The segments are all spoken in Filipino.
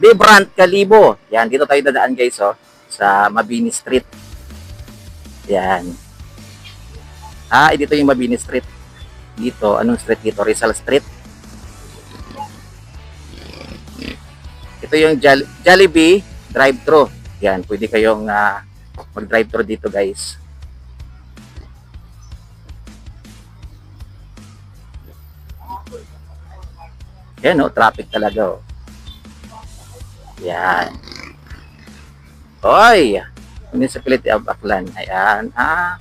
Vibrant Kalibo. Yan, dito tayo dadaan guys, oh, sa Mabini Street. Yan. Ah, dito yung Mabini Street. Dito, anong street dito? Rizal Street. Ito yung Jol- Jollibee drive-thru. Yan, pwede kayong ah, mag-drive-thru dito guys. Yan oh, traffic talaga oh. Yan. Oy! Municipality of Aklan. Ayan. Ah.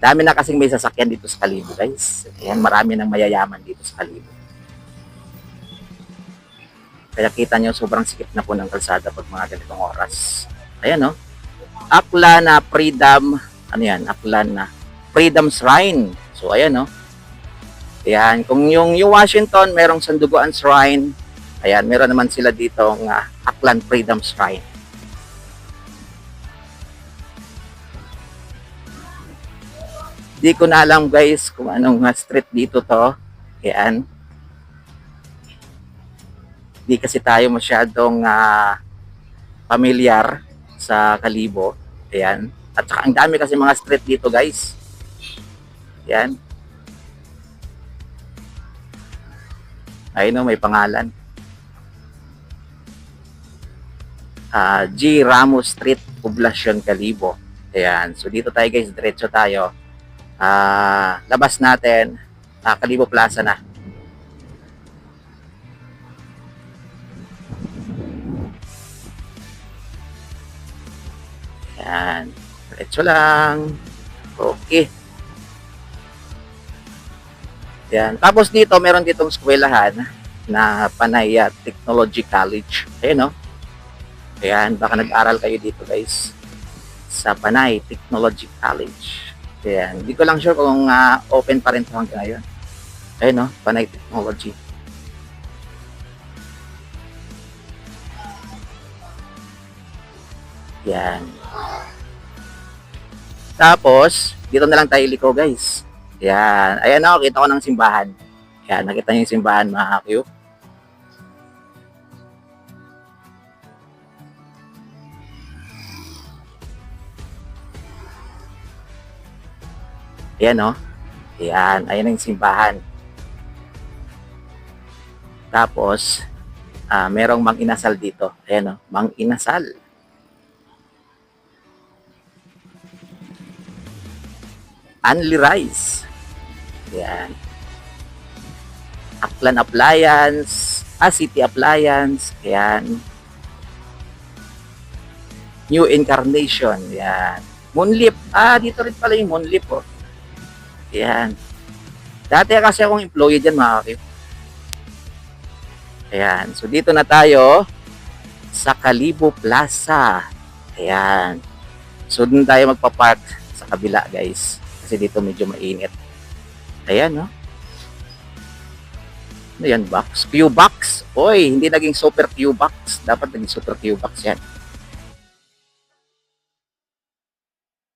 Dami na kasing may sasakyan dito sa Kalibo, guys. Ayan, marami nang mayayaman dito sa Kalibo. Kaya kita nyo, sobrang sikip na po ng kalsada pag mga ganitong oras. Ayan, no? Akla na Freedom, ano yan? Akla na Freedom Shrine. So, ayan, no? Ayan, kung yung, yung Washington, merong Sanduguan Shrine. Ayan, meron naman sila dito ng uh, Aklan Freedom Shrine. Di ko na alam guys kung anong uh, street dito to. Ayan. Di kasi tayo masyadong uh, pamilyar sa Kalibo. Ayan. At saka ang dami kasi mga street dito guys. Ayan. Ayun o, may pangalan. Ah, G. Ramos Street, Poblacion, Kalibo. Ayan. So dito tayo guys, diretso tayo. Ah, labas natin. Ah, Kalibo Plaza na. Ayan. Diretso lang. Okay. Yan. Tapos dito, meron ditong eskwelahan na Panaya Technology College. Ayan, no? Ayan, baka nag-aral kayo dito, guys. Sa Panay Technology College. Ayan. Hindi ko lang sure kung ah, open pa rin ito hanggang ngayon. Ayan, no? Panay Technology. Yan. Tapos, dito na lang tayo liko, guys. Yan. Ayan ako, kita ko ng simbahan. Yan, nakita niyo yung simbahan, mga kakyo. Ayan, no? Ayan, ayan ang simbahan. Tapos, ah, merong mang inasal dito. Ayan, no? Mang inasal. Anli Rice. Yan. Aklan Appliance, ah, City Appliance, yan. New Incarnation, yan. Moonlip, ah, dito rin pala yung Moonlip, oh. Yan. Dati kasi akong employee dyan, mga kakip. Ayan, so dito na tayo sa Kalibo Plaza. Ayan. So doon tayo magpa-park sa kabila, guys. Kasi dito medyo mainit. Ayan, no? Ano yan, box? Q-box. Oy, hindi naging super Q-box. Dapat naging super Q-box yan.